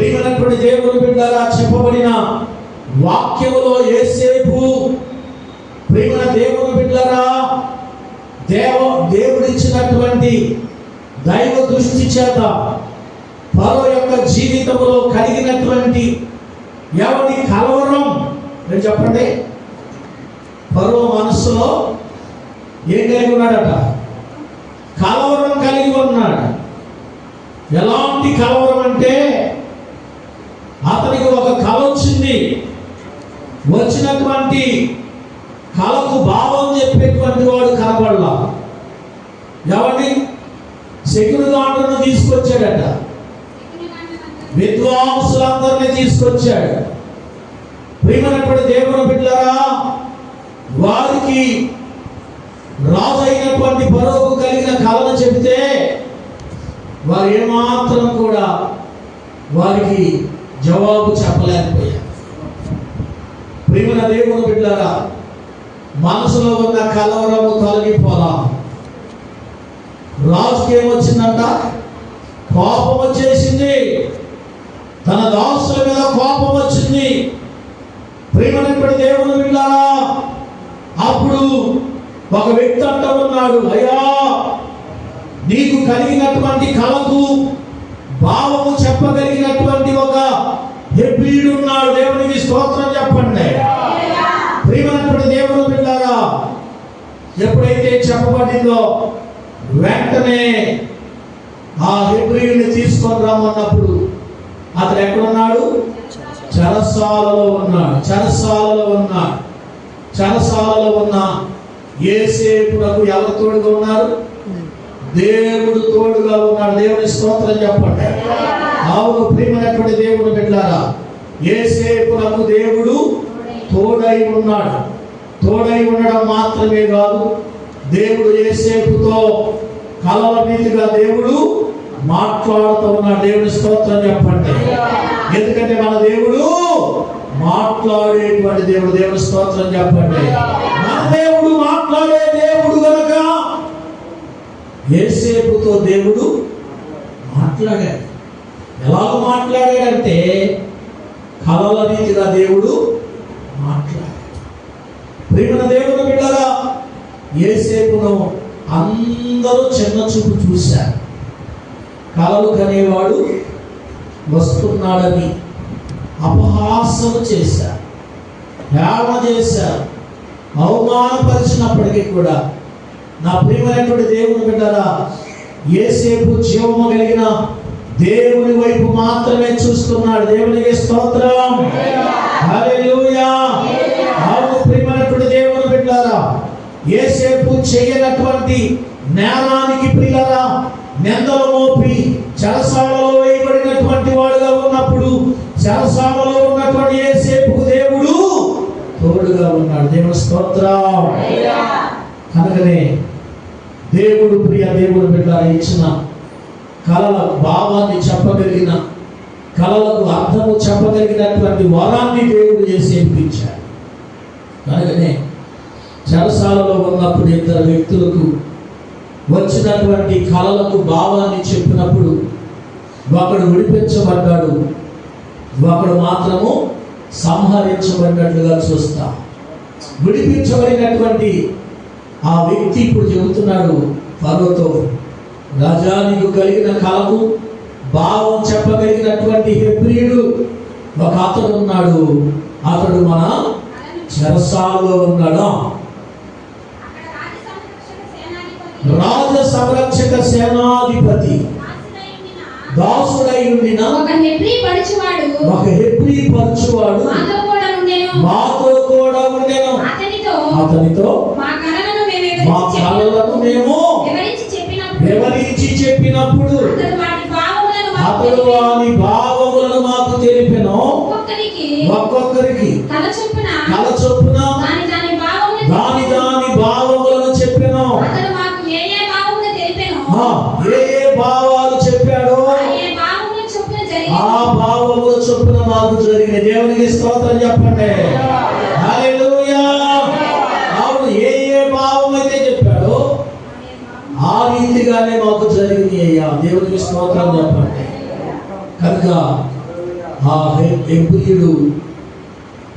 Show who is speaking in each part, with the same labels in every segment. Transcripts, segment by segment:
Speaker 1: ప్రియమైనటువంటి దేవుని బిడ్డారా చెప్పబడిన వాక్యములో ఏసేపు ప్రియమైన దేవుని బిడ్డారా దేవ దేవుడిచ్చినటువంటి దైవ దృష్టి చేత పరో యొక్క జీవితంలో కలిగినటువంటి ఎవరి కలవరం? నేను చెప్పండి. పరో మనస్సులో ఏం కలిగి ఉన్నాడట? కలవరం కలిగి ఉన్నాడు. ఎలాంటి కలవరం అంటే అతనికి ఒక కళ వచ్చింది. వచ్చినటువంటి కళకు భావం చెప్పేటువంటి వాడు కనబడలా. ఎవరిని? సెక్యురుగాండ్రను తీసుకొచ్చాడట. విద్వాంసులందరినీ తీసుకొచ్చాడు. ప్రియమైనటువంటి దేవుని బిడ్డలారా వారికి రాజు అయినటువంటి పరువుకు కలిగిన కళను చెబితే వారు ఏమాత్రం కూడా వారికి జవాబు చెప్పలేకపోయారు ప్రేమల దేవుని బిడ్డారా మనసులో ఉన్న కలవరము తొలగిపోలా రాజుకి ఏమొచ్చిందంట కోపం వచ్చేసింది. తన దాసుల మీద కోపం వచ్చింది. ప్రియమైనటువంటి దేవుని బిడ్డారా అప్పుడు ఒక వ్యక్తి అంట ఉన్నాడు అయ్యా నీకు కలిగినటువంటి కళకు భావము చెప్పగలిగినటువంటి ఒక హెబ్రియుడు ఉన్నాడు దేవునికి స్తోత్రం చెప్పండి. ప్రియమైనటువంటి దేవుని బిడ్డారా ఎప్పుడైతే చెప్పబడిందో వెంటనే ఆ హెబ్రియుని తీసుకొని రమ్మన్నప్పుడు అతను ఎక్కడున్నాడు? చరసాలలో ఉన్నాడు. చరసాలలో ఉన్నాడు చరసాలలో ఉన్న ఏసేపునకు ఎవరు తోడుగా ఉన్నారు? దేవుడు తోడుగా ఉన్నాడు. దేవుని స్తోత్రం చెప్పండి. అవును ప్రియమైనటువంటి దేవుడు బిడ్డారా ఏసేపునకు దేవుడు తోడై ఉన్నాడు. తోడై ఉండడం మాత్రమే కాదు దేవుడు ఏసేపుతో కలవ రీతిగా దేవుడు మాట్లాడుతూ ఉన్నాడు. దేవుని స్తోత్రం చెప్పండి. ఎందుకంటే మన దేవుడు మాట్లాడేటువంటి దేవుడు. దేవుని స్తోత్రం చెప్పండి. మన దేవుడు మాట్లాడే దేవుడు కనుక ఏసేపుతో దేవుడు మాట్లాడాడు. ఎలాగ మాట్లాడాడంటే కలల రీతిగా దేవుడు మాట్లాడాడు. ప్రేమన దేవుడు బిడ్డగా ఏసేపును అందరూ చిన్న చూపు చూశారు. కలలు కనేవాడు వస్తున్నాడని అపహాసం చేశారు. హేళన చేశారు. అవమానపరిచినప్పటికీ కూడా నా ప్రియమైనటువంటి దేవుని బిడ్డరా ఏసేపు జీవము కలిగిన దేవుని వైపు మాత్రమే చూస్తున్నాడు. దేవునికి స్తోత్రం. అవును ప్రియమైనటువంటి దేవుని బిడ్డరా ఏసేపు చేయనటువంటి నేరానికి ప్రియులరా నిందలు మోపి చెరసాలలో వేయబడినటువంటి వాడుగా ఉన్నప్పుడు చెరసాలలో ఉన్నటువంటి ఏసేపుకు దేవుడు తోడుగా ఉన్నాడు. దేవుని స్తోత్రం. కనుకనే దేవుడు ప్రియ దేవుడు బిడ్డ ఇచ్చిన కళల భావాన్ని చెప్పగలిగిన కళలకు అర్థము చెప్పగలిగినటువంటి వరాన్ని దేవుడు చేసి ఇప్పించాడు కనుకనే చెరసాలలో ఉన్నప్పుడు ఇద్దరు వ్యక్తులకు వచ్చినటువంటి కళలకు భావాన్ని చెప్పినప్పుడు ఒకడు విడిపించబడ్డాడు ఒకడు మాత్రము సంహరించబడినట్లుగా చూస్తాం. విడిపించబడినటువంటి ఆ వ్యక్తి ఇప్పుడు చెబుతున్నాడు పర్వతో రాజా నీకు కలిగిన కళకు భావం చెప్పగలిగినటువంటి హెబ్రియుడు. ఒక అతడు ఉన్నాడు. అతడు మన చెరసాలలో ఉన్నాడు? రాజ సంరక్షక సేనాధిపతి. దాసుడై ఉండిన
Speaker 2: ఒక హెబ్రీ పడుచువాడు
Speaker 1: ఒక హెబ్రి పరచువాడు.
Speaker 2: మాతో కూడా ఉండెను. అతనితో
Speaker 1: అతనితో
Speaker 2: మా కళలను మేము వివరించి చెప్పినప్పుడు అతడు
Speaker 1: వాని భావములను మాకు తెలిపెను
Speaker 2: ఒక్కొక్కరికి
Speaker 1: ఒక్కొక్కరికి
Speaker 2: కళ చొప్పున
Speaker 1: కల చొప్పున
Speaker 2: దాని దాని భావములు
Speaker 1: దాని దాని భావములను చెప్పెను
Speaker 2: ఏ ఏ
Speaker 1: భావాలు చెప్పాడో
Speaker 2: ఆ ఏ భావముల చొప్పున
Speaker 1: ఆ
Speaker 2: జరిగి
Speaker 1: భావముల చొప్పున మాకు జరిగిన దేవునికి స్తోత్రం చెప్పండి. స్తోత్రం చెప్పండి. కనుక ఆ హెబ్రీయుడు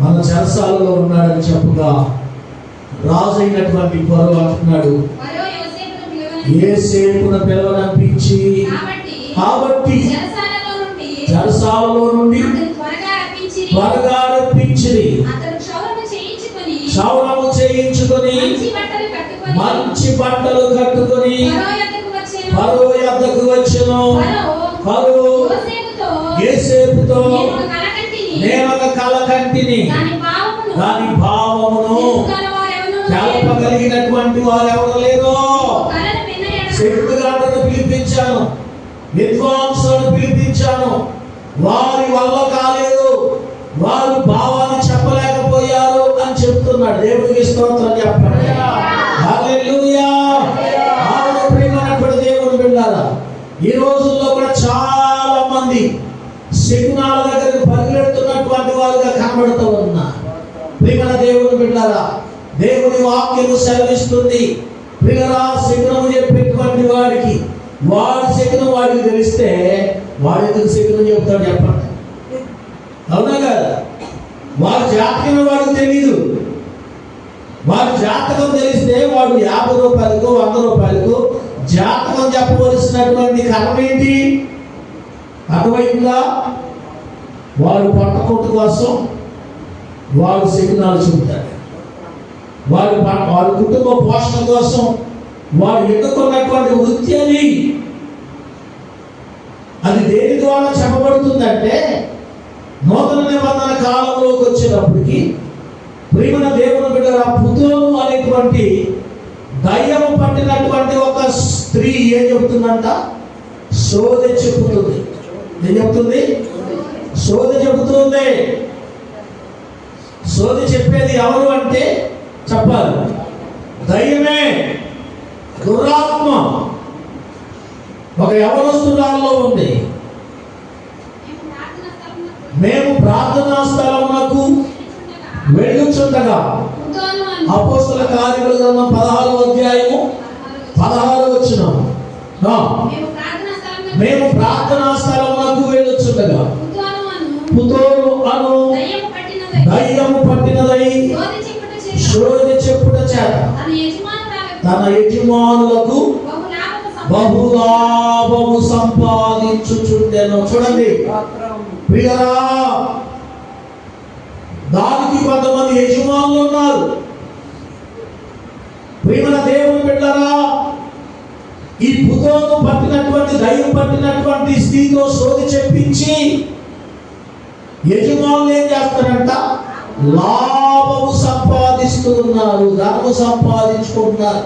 Speaker 1: మన చెరసాలలో ఉన్నాడని చెప్పగా రాజు అయినటువంటి పరువు అంటున్నాడు ఏ సేపున పిలవనంపించి
Speaker 2: కాబట్టి చెరసాలలో నుండి త్వరగా రప్పించి
Speaker 1: త్వరగా రప్పించిరి
Speaker 2: అతను క్షౌరము చేయించుకొని మంచి బట్టలు కట్టుకొని ఫరో యొద్దకు వచ్చెను. ఫరో యోసేపుతో నేను ఒక కంటిని.
Speaker 1: కంటిని
Speaker 2: దాని భావమును.
Speaker 1: తెలపగలిగినటువంటి వారు ఎవరు లేరు
Speaker 2: విన్న ఎడల
Speaker 1: శక్తిగాలను పిలిపించాను. విద్వాంసులను పిలిపించాను. వారి వల్ల కాలేదు. వారు భావాన్ని చెప్పలేకపోయారు అని చెప్తున్నాడు. దేవుడికి స్తోత్రం చెప్పండి. బిడ్డారా ఈ రోజుల్లో కూడా చాలా మంది శకునాల దగ్గరికి పరిగెడుతున్నటువంటి వారుగా కనబడుతూ ఉన్నారు. ప్రియమైన దేవుని బిడ్డారా దేవుని వాక్యము సెలవిస్తుంది. ప్రియరా శకునము చెప్పేటువంటి వాడికి వాడి శకునం వాడికి తెలిస్తే వాడి ఎందుకు శకునం చెప్తాడు చెప్పండి. అవునా కదా? వాడి జాతకం వాడికి తెలియదు వాడి జాతకం తెలిస్తే వాడు యాభై రూపాయలకు వంద రూపాయలకు జాతకం చెప్పవలసినటువంటి కర్మ ఏంటి? అర్థమైందా వాడు పట్టకొట్టు కోసం వారు శకునాలు చెబుతారు వారు వారి కుటుంబ పోషణ కోసం వారు ఎన్నుకున్నటువంటి వృత్తి అని అది దేని ద్వారా చెప్పబడుతుందంటే నూతన నిబంధన కాలంలోకి వచ్చేటప్పటికి ప్రేమన దేవుని బిడ్డ పుతోను అనేటువంటి దయ్యము పట్టినటువంటి ఒక స్త్రీ ఏం చెబుతుందంట శోధ చెబుతుంది. ఏం చెబుతుంది సోదె చెబుతుంది. సోది చెప్పేది ఎవరు అంటే చెప్పాలి. దయ్యమే దురాత్మ. ఒక యవనస్తురాల్లో ఉంది.
Speaker 2: మేము ప్రార్థనా స్థలమునకు
Speaker 1: వెళ్ళుచుండగా అపోస్తుల కార్యముల గ్రంథం పదహారు అధ్యాయము పదహారు వచ్చిన
Speaker 2: మేము ప్రార్థనా స్థలమునకు
Speaker 1: వెళ్ళొచ్చుండగా.
Speaker 2: పుతోరు అను దయ్యము పట్టినదై శోధి చెప్పుట చేత తన
Speaker 1: యజమానులకు బహులాభము సంపాదించుచుండెను. చూడండి. ప్రియరా దానికి కొంతమంది యజమానులు ఉన్నారు. ప్రేమల దేవుని బిడ్డరా ఈ భూతోను పట్టినటువంటి దయ్యం పట్టినటువంటి స్త్రీతో సోది చెప్పించి యజమానులు ఏం చేస్తారంట? లాభము సంపాదిస్తున్నారు ధనము సంపాదించుకుంటున్నారు.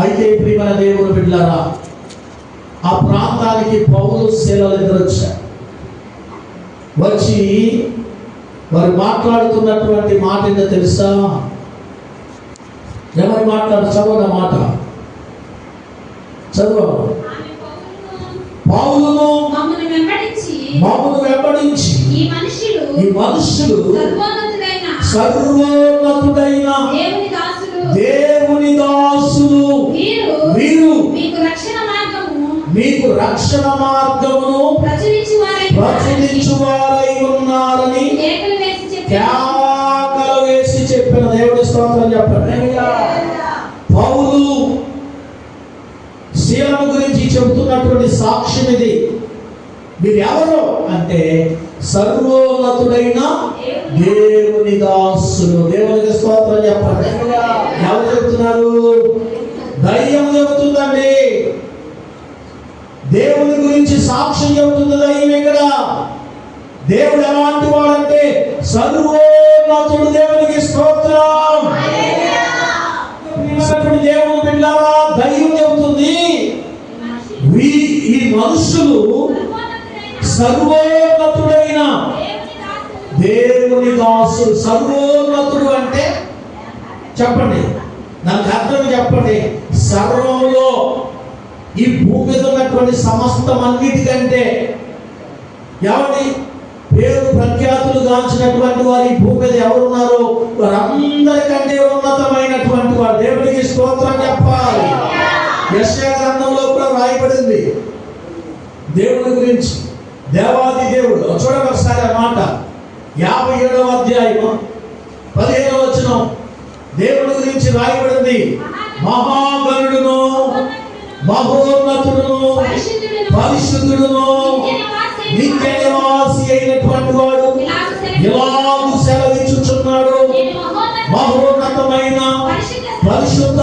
Speaker 1: అయితే ప్రియమైన దేవుని బిడ్డలారా ఆ ప్రాంతానికి పౌలు శిలలు ఎదురొచ్చారు. వచ్చి వారు మాట్లాడుతున్నటువంటి మాట ఏంటో తెలుసా? ఎవరు మాట్లాడు? చదవడం మాట? చదువు
Speaker 2: వెంబడించి ఈ మనుషులు
Speaker 1: ఈ మనుషులు
Speaker 2: సర్వోన్నతుడైన దేవుని దాసులు.
Speaker 1: దేవుని దాసులు.
Speaker 2: వీరు
Speaker 1: వీరు
Speaker 2: మీకు రక్షణ మార్గము.
Speaker 1: మీకు రక్షణ మార్గమును
Speaker 2: ప్రచురించు వారై
Speaker 1: ప్రచురించు వారై ఉన్నారని
Speaker 2: కేకలు వేసి
Speaker 1: చెప్పిన దేవుడి స్తోత్రం చెప్పండి పౌలు శీలము గురించి చెబుతున్నటువంటి సాక్ష్యం ఇది. మీరు ఎవరు అంటే సర్వోన్నతుడైన దేవుని దాసులు. దేవునికి స్తోత్రం చెప్పండి. ఎవరు చెప్తున్నారు? దయ్యం చెబుతుందండి. దేవుని గురించి సాక్ష్యం చెబుతుంది దయ్యం ఇక్కడ. దేవుడు ఎలాంటి వాడంటే సర్వోన్నతుడు దేవునికి స్తోత్రం. మనుషులు
Speaker 2: సర్వోన్నతుడైన దేవుని
Speaker 1: దాసుడు సర్వోన్నతుడు అంటే చెప్పండి. నాకు అర్థం చెప్పండి. సర్వంలో ఈ భూమి మీద ఉన్నటువంటి సమస్తం అన్నిటికంటే ఎవరి పేరు ప్రఖ్యాతులు గాంచినటువంటి వారి ఈ భూమి మీద ఎవరున్నారో? వారందరికంటే ఉన్నతమైనటువంటి వారు. దేవుడికి స్తోత్రం చెప్పాలి. యెషయా గ్రంథంలో కూడా రాయబడింది. దేవుని గురించి. దేవాది దేవుడు. ఆ మాట. యాభై ఏడవ అధ్యాయం పదిహేనవ వచనం. దేవుడి గురించి రాయబడింది. మహాగణుడును మహోన్నతుడును
Speaker 2: పరిశుద్ధుడును, నిత్య నివాసి
Speaker 1: అయినటువంటి వాడు
Speaker 2: ఇలాగు సెలవు-
Speaker 1: ఇలాగు సెలవిచ్చుచున్నాడు.
Speaker 2: నేను మహోన్నత-
Speaker 1: మహోన్నతమైన
Speaker 2: పరిశుద్ధ
Speaker 1: పరిశుద్ధ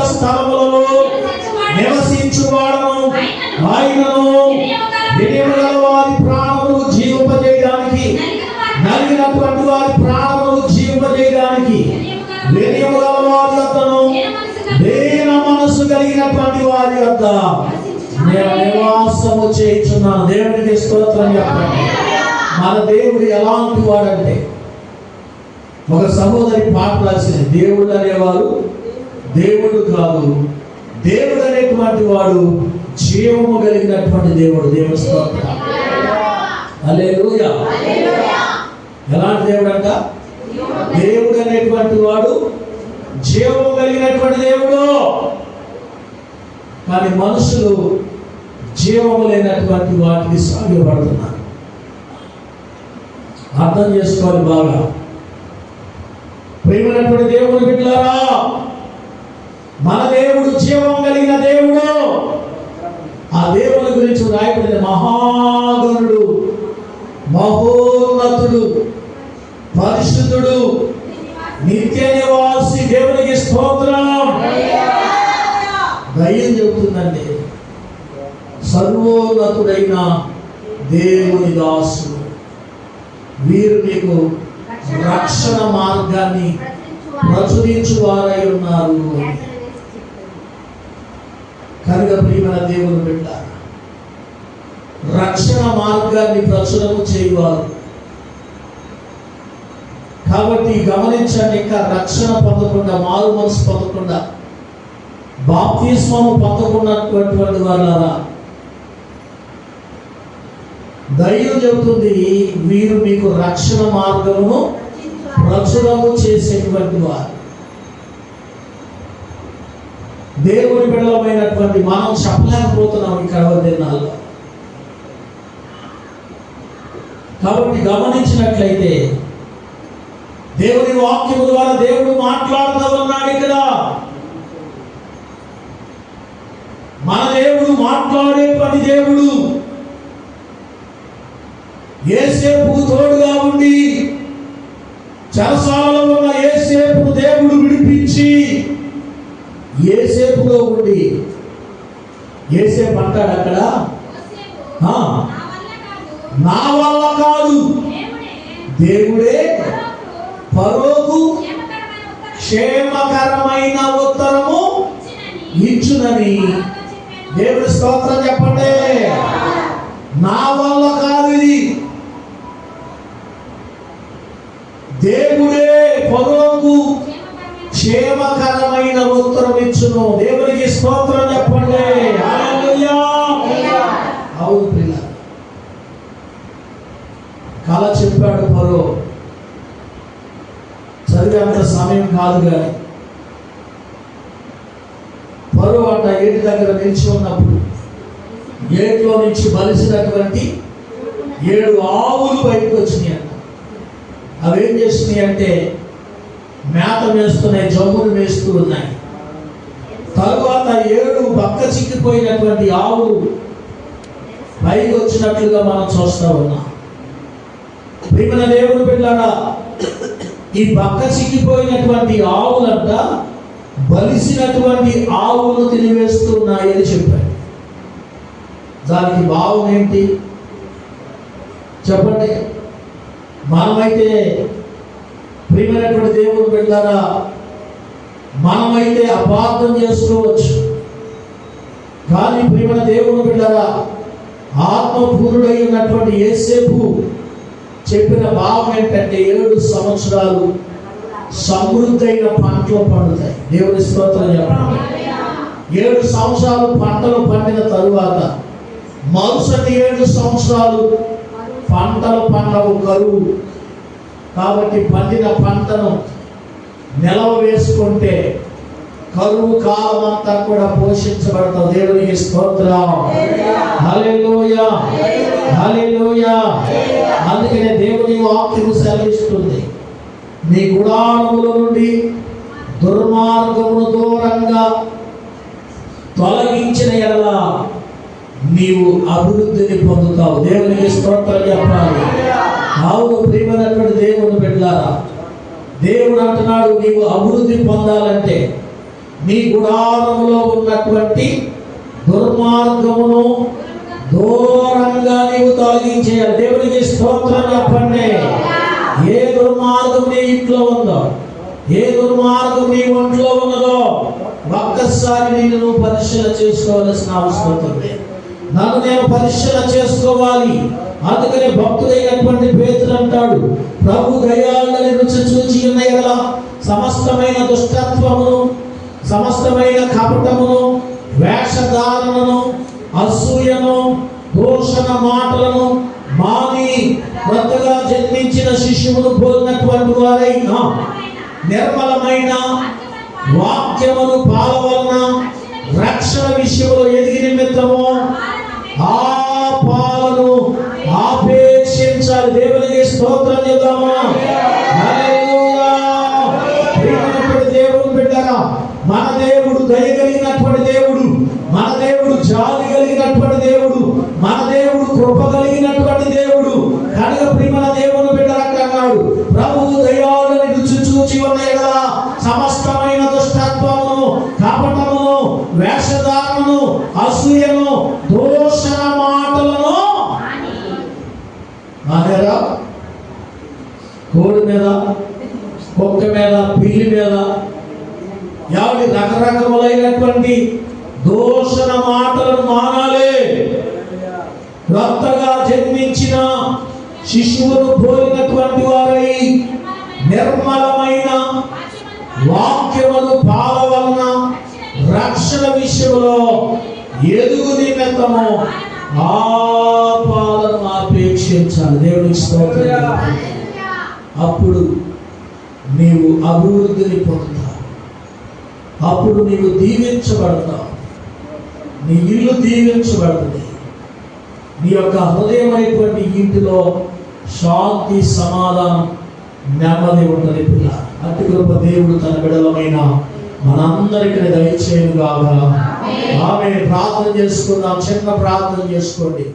Speaker 1: నేను నివాసము చేయించున్నాను దేవుడికి స్తోత్రం చెప్పండి మన దేవుడు ఎలాంటి వాడంటే ఒక సహోదరి పాట రాసింది దేవుడు అనేవాడు దేవుడు కాదు. దేవుడు అనేటువంటి వాడు జీవము కలిగినటువంటి దేవుడు దేవుడు స్తోత్ర. హల్లెలూయా. ఎలాంటి దేవుడు అంట దేవుడు అనేటువంటి వాడు జీవము కలిగినటువంటి దేవుడు. కానీ మనుషులు జీవము లేనటువంటి వాటికి సాగిపడుతున్నారు అర్థం చేసుకోవాలి బాగా. ప్రేమైనటువంటి దేవుడు బిడ్డలారా మన దేవుడు జీవం కలిగిన దేవుడు. ఆ దేవుని గురించి రాయబడిన మహాగణుడు మహోన్నతుడు పరిశుద్ధుడు నిత్య నివాసి దేవునికి స్తోత్రం దయ్యం చెబుతుందండి సర్వోన్నతుడైన దేవుని దాసుడు. వీరు మీకు రక్షణ మార్గాన్ని ప్రచురించువారై ఉన్నారు కనుక ప్రియమైన దేవుని బిడ్డ రక్షణ మార్గాన్ని ప్రచురము చేయవారు. కాబట్టి గమనించండి ఇంకా రక్షణ పొందకుండా మారు మనసు పొందకుండా బాప్తిస్మము పొందకున్నటువంటి వాళ్ళారా దైవం చెబుతుంది వీరు మీకు రక్షణ మార్గమును ప్రచురము చేసేటువంటి వారు. దేవుని బిడలమైనటువంటి మనం చెప్పలేకపోతున్నాం ఈ కడవ దినాల్లో కాబట్టి గమనించినట్లయితే దేవుని వాక్యము ద్వారా దేవుడు మాట్లాడుతూ ఉన్నాడు ఇక్కడ. మన దేవుడు మాట్లాడే పని దేవుడు ఏసేపు తోడుగా ఉండి చెరసాలలో ఉన్న ఏసేపు దేవుడు విడిపించి ఏసేపులో ఉండి ఏసేపు అంటాడు అక్కడ? ఆ, నా వల్ల కాదు. దేవుడే. పరోకు క్షేమకరమైన ఉత్తరము ఇచ్చునని దేవుడి స్తోత్రం చెప్పండి. నా వల్ల కాదు ఇది దేవుడే పరోకు క్షేమకరమైన ఉత్తరం దేవునికి స్తోత్రం చెప్పండి. అవును పిల్ల కళ చెప్పాడు పరో చదివేంత సమయం కాదు కానీ పరో అంట ఏటి దగ్గర నిలిచి ఉన్నప్పుడు ఏటిలో నుంచి బలిసినటువంటి ఏడు ఆవులు బయటకు వచ్చినాయి అంట. అవి ఏం చేస్తున్నాయి అంటే మేత వేస్తున్నాయి జమ్మును వేస్తూ ఉన్నాయి. తరువాత ఏడు పక్క చిక్కిపోయినటువంటి ఆవులు పైకి వచ్చినట్లుగా మనం చూస్తా ఉన్నాం. ప్రియమైన దేవుడు బిడ్డారా ఈ పక్క చిక్కిపోయినటువంటి ఆవులంట బలిసినటువంటి ఆవులు తినివేస్తున్నాయి అని చెప్పాడు దానికి భావం ఏంటి? చెప్పండి. మనమైతే ప్రియమైనటువంటి దేవుడు బిడ్డారా మనమైతే అపార్థం చేసుకోవచ్చు. కానీ ప్రియమైన దేవుని బిడ్డరా ఆత్మపూరుడై ఉన్నటువంటి ఏసేపు చెప్పిన భావం ఏంటంటే ఏడు సంవత్సరాలు సమృద్ధైన పంటలు పండుతాయి. దేవుని స్తోత్రం చెప్పండి. ఏడు సంవత్సరాలు పంటలు పండిన తరువాత మరుసటి ఏడు సంవత్సరాలు పంటలు పండవు కరువు. కాబట్టి పండిన పంటను నిలవ వేసుకుంటే కరువు కాలం అంతా కూడా పోషించబడతావు. దేవునికి స్తోత్రం. అందుకనే దేవుని వాక్యము సెలవిస్తుంది. నీ గుడారముల నుండి దుర్మార్గమును దూరంగా తొలగించిన ఎడల నీవు అభివృద్ధిని పొందుతావు. దేవునికి స్తోత్రం చెప్పాలి. అవును ప్రియమైనటువంటి దేవుని బిడ్డారా దేవుడు అంటున్నాడు నీవు అభివృద్ధి పొందాలంటే నీ గుడారంలో ఉన్నటువంటి దుర్మార్గమును దూరంగా నీవు తొలగించేయాలి. దేవునికి స్తోత్రం చెప్పండి. ఏ దుర్మార్గం నీ ఇంట్లో ఉందో ఏ దుర్మార్గం నీ ఒంట్లో ఉన్నదో ఒక్కసారి నేను పరిశీలన చేసుకోవాల్సిన అవసరం ఉంది. నన్ను నేను పరిశీలన చేసుకోవాలి. అందుకని భక్తుడైనటువంటి పేతులు అంటాడు ప్రభు దయాలని రుచి చూచి ఉన్న సమస్తమైన దుష్టత్వమును సమస్తమైన కపటమును వేషధారణను అసూయను దూషణ మాటలను మాని కొత్తగా జన్మించిన శిష్యువును పోలినటువంటి వారైనా నిర్మలమైన వాక్యమును పాలవలన రక్షణ విషయంలో ఎదిగి నిమిత్తము ఆ పాలను ఆపేక్షించాలి. దేవునికి స్తోత్రం చేద్దామా దేవుడు ప్రియమైనటువంటి బిడ్డగా మన దేవుడు దయ కలిగినటువంటి దేవుడు మన దేవుడు జాలి కలిగినటువంటి దేవుడు మన దేవుడు కృప కలిగినటువంటి దేవుడు. కనుక ప్రియమైన దేవుడు మీద బొక్క మీద పిల్లి మీద యావని రకరకములైనటువంటి దోషణ మాటలను మానాలి రక్తగా జన్మించిన శిశువును పోలినటువంటి వారై నిర్మలమైన వాక్యములు పాల వలన రక్షణ విషయంలో ఎదుగు నిమిత్తము ఆ పాలను ఆపేక్షించాలి. దేవునికి స్తోత్రం. అప్పుడు నీవు అభివృద్ధిని పొందుతావు. అప్పుడు నీవు దీవించబడతావు. నీ ఇల్లు దీవించబడుతుంది. నీ యొక్క హృదయమైనటువంటి ఇంటిలో శాంతి సమాధానం నెమ్మది ఉంటుంది పిల్ల. అట్టి కృప దేవుడు తన బిడలమైన మనందరికీ దయచేయను కాగా ఆమె ప్రార్థన చేసుకుందాం. చిన్న ప్రార్థన చేసుకోండి.